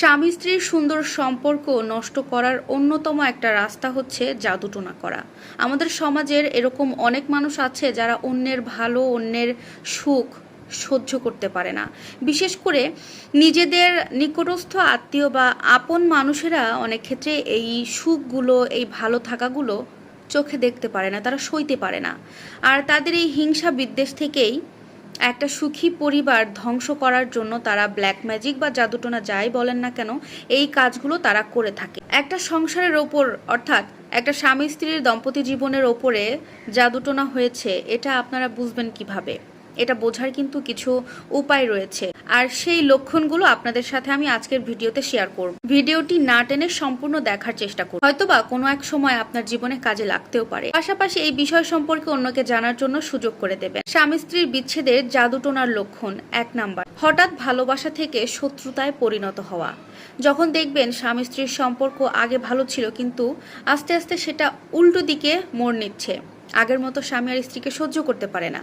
স্বামী স্ত্রীর সুন্দর সম্পর্ক নষ্ট করার অন্যতম একটা রাস্তা হচ্ছে জাদুটোনা করা। আমাদের সমাজের এরকম অনেক মানুষ আছে যারা অন্যের ভালো, অন্যের সুখ সহ্য করতে পারে না। বিশেষ করে নিজেদের নিকটস্থ আত্মীয় বা আপন মানুষেরা অনেক ক্ষেত্রে এই সুখগুলো, এই ভালো থাকাগুলো চোখে দেখতে পারে না, তারা সইতে পারে না। আর তাদের এই হিংসা বিদ্বেষ থেকেই একটা সুখী পরিবার ধ্বংস করার জন্য তারা ব্ল্যাক ম্যাজিক বা জাদুটোনা যাই বলেন না কেন, এই কাজগুলো তারা করে থাকে। একটা সংসারের ওপর, অর্থাৎ একটা স্বামী স্ত্রীর দম্পতি জীবনের ওপরে জাদুটোনা হয়েছে, এটা আপনারা বুঝবেন কীভাবে? এটা বোঝার কিন্তু কিছু উপায় রয়েছে। আর সেই লক্ষণগুলো আপনাদের সাথে আমি আজকের ভিডিওতে শেয়ার করব। ভিডিওটি না টেনে সম্পূর্ণ দেখার চেষ্টা করব হয়তোবা কোনো এক সময় আপনার জীবনে কাজে লাগতেও পারে। পাশাপাশি এই বিষয় সম্পর্কে অন্যকে জানার জন্য সুযোগ করে দেবেন। স্বামী স্ত্রীর বিচ্ছেদের জাদুটোনার লক্ষণ এক নাম্বার। হঠাৎ ভালোবাসা থেকে শত্রুতায় পরিণত হওয়া। যখন দেখবেন স্বামী স্ত্রীর সম্পর্ক আগে ভালো ছিল কিন্তু আস্তে আস্তে সেটা উল্টো দিকে মোড় নিচ্ছে। আগের মতো স্বামী আর স্ত্রীকে সহ্য করতে পারে না।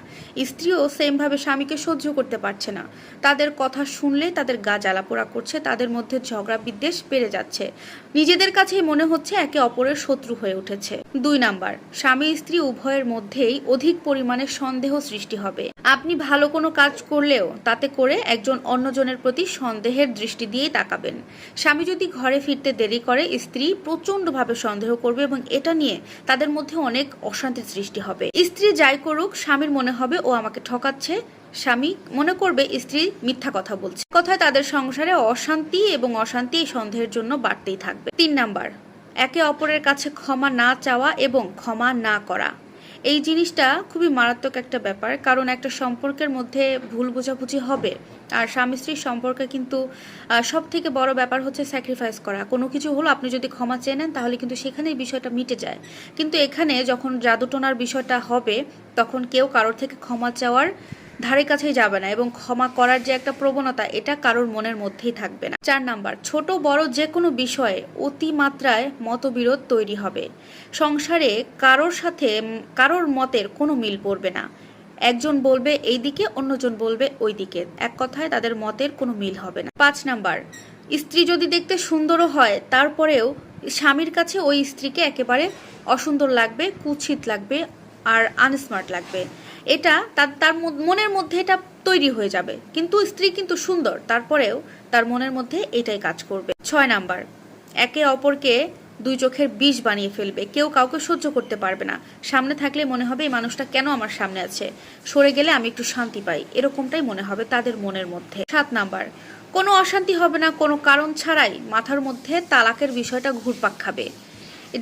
স্ত্রীও সেমভাবে স্বামীকে সহ্য করতে পারছে না। তাদের কথা শুনলে তাদের গা জ্বালাপোড়া করছে, তাদের মধ্যে ঝগড়া বিদ্বেষ বেড়ে যাচ্ছে। নিজেদের কাছেই মনে হচ্ছে একে অপরের শত্রু হয়ে উঠেছে। দুই নাম্বার, স্বামী স্ত্রী উভয়ের মধ্যেই অধিক পরিমাণে সন্দেহ সৃষ্টি হবে। আপনি ভালো কোনো কাজ করলেও তাতে করে একজন অন্যজনের প্রতি সন্দেহের দৃষ্টি দিয়েই তাকাবেন। স্বামী যদি ঘরে ফিরতে দেরি করে, স্ত্রী প্রচণ্ডভাবে সন্দেহ করবে এবং এটা নিয়ে তাদের মধ্যে অনেক অশান্তি সৃষ্টি হবে। স্ত্রী যাই করুক, স্বামীর মনে হবে, ও আমাকে ঠকাচ্ছে। স্বামী মনে করবে, স্ত্রী মিথ্যা কথা বলছে। কথায় তাদের সংসারে অশান্তি এবং অশান্তি সন্দেহের জন্য বাড়তেই থাকবে। তিন নাম্বার, একে অপরের কাছে ক্ষমা না চাওয়া এবং ক্ষমা না করা। এই জিনিসটা খুবই মারাত্মক একটা ব্যাপার, কারণ একটা সম্পর্কের মধ্যে ভুল বোঝাবুঝি হবে। আর স্বামী স্ত্রীর সম্পর্কে কিন্তু সব থেকে বড় ব্যাপার হচ্ছে স্যাক্রিফাইস করা। কোনো কিছু হলো, আপনি যদি ক্ষমা চেয়ে নেন, তাহলে কিন্তু সেখানেই বিষয়টা মিটে যায়। কিন্তু এখানে যখন জাদুটোনার বিষয়টা হবে, তখন কেউ কারোর থেকে ক্ষমা চাওয়ার ধারে কাছেই যাবে না এবং ক্ষমা করার যে একটা প্রবণতা, এটা কারোর মনের মধ্যেই থাকবে না। চার নাম্বার, ছোট, বড় যে কোনো বিষয়ে অতিমাত্রায় মতবিরোধ তৈরি হবে। সংসারে কারোর সাথে কারোর মতের কোনো মিল পড়বে না। একজন বলবে এই দিকে, অন্যজন বলবে ওই দিকে। এক কথায় তাদের মতের কোনো মিল হবে না। পাঁচ নাম্বার, স্ত্রী যদি দেখতে সুন্দরও হয়, তারপরেও স্বামীর কাছে ওই স্ত্রীকে একেবারে অসুন্দর লাগবে, কুৎসিত লাগবে আর আনস্মার্ট লাগবে। এটা তার তার মনের মধ্যে এটা তৈরি হয়ে যাবে। কিন্তু স্ত্রী কিন্তু সুন্দর, তারপরেও তার মনের মধ্যে এটাই কাজ করবে। ছয় নাম্বার, একে অপরকে দুই চোখের বিষ বানিয়ে ফেলবে। কেউ কাউকে সহ্য করতে পারবে না। সামনে থাকলে মনে হবে, এই মানুষটা কেন আমার সামনে আছে? সরে গেলে আমি একটু শান্তি পাই। এরকমটাই মনে হবে তাদের মনের মধ্যে। সাত নাম্বার, কোনো অশান্তি হবে না, কোনো কারণ ছাড়াই মাথার মধ্যে তালাকের বিষয়টা ঘুরপাক খাবে।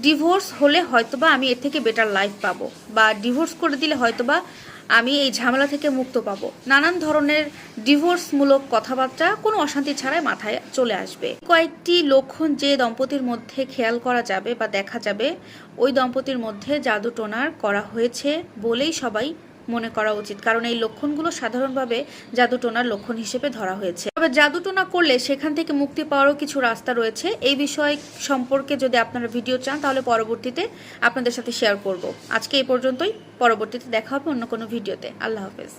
ডিভোর্স হলে হয়তোবা আমি এর থেকে বেটার লাইফ পাবো বা ডিভোর্স করে দিলে হয়তোবা আমি এই ঝামেলা থেকে মুক্ত পাবো। নানান ধরনের ডিভোর্সমূলক কথাবার্তা কোনো অশান্তি ছাড়াই মাথায় চলে আসবে। কয়েকটি লক্ষণ যে দম্পতির মধ্যে খেয়াল করা যাবে বা দেখা যাবে, ওই দম্পতির মধ্যে জাদু টোনার করা হয়েছে বলেই সবাই মনে করা উচিত। কারণ এই লক্ষণগুলো সাধারণভাবে জাদুটোনার লক্ষণ হিসেবে ধরা হয়েছে। তবে জাদুটোনা করলে সেখান থেকে মুক্তি পাওয়ারও কিছু রাস্তা রয়েছে। এই বিষয় সম্পর্কে যদি আপনারা ভিডিও চান, তাহলে পরবর্তীতে আপনাদের সাথে শেয়ার করব। আজকে এই পর্যন্তই। পরবর্তীতে দেখা হবে অন্য কোনো ভিডিওতে। আল্লাহ হাফেজ।